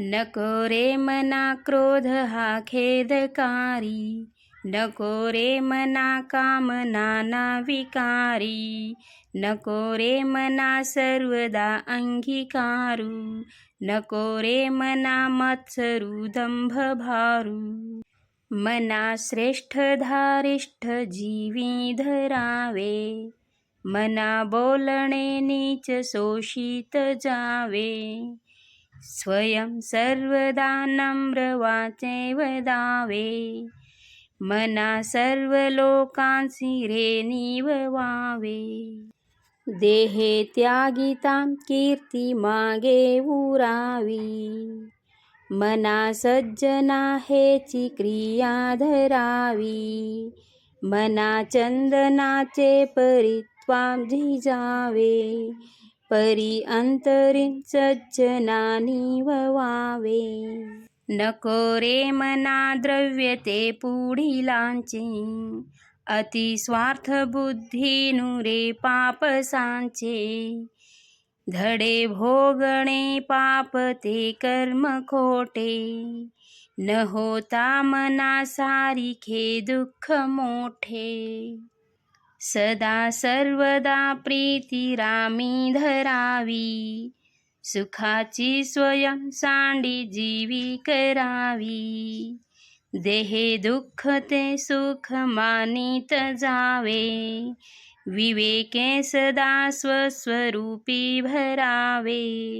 नको रे मना क्रोध हा खेदकारी. नको रे मना कामना ना विकारी. नको रे मना सर्वदा अंगीकारू. नको रे मना मत्सरू दंभ भारू. मना श्रेष्ठ धारिष्ठ जीवी धरावे. मना बोलणे नीच शोषित जावे. स्वयं सर्वदा नम्र वाचे वदावे. मना सर्व लोकांसी रे निववावे देहे त्यागिता कीर्ती मागे उरावी. मना सज्जना हेची क्रिया धरावी. मना चंदनाचे परित्वाम झिजावे परी अंतरी सज्जनानी ववावे नको रे मना द्रव्य ते पुढिलांचे. अति स्वार्थ बुद्धीनु रे पापसांचे धडे भोगणे पाप ते कर्म खोटे. न होता मना सारिखे दुःख मोठे. सदा सर्वदा प्रीती रामी धरावी. सुखाची स्वयं सांडी जीवी करावी. देहे दुःख ते सुख मानित जावे. विवेके सदा स्वस्वरूपी भरावे.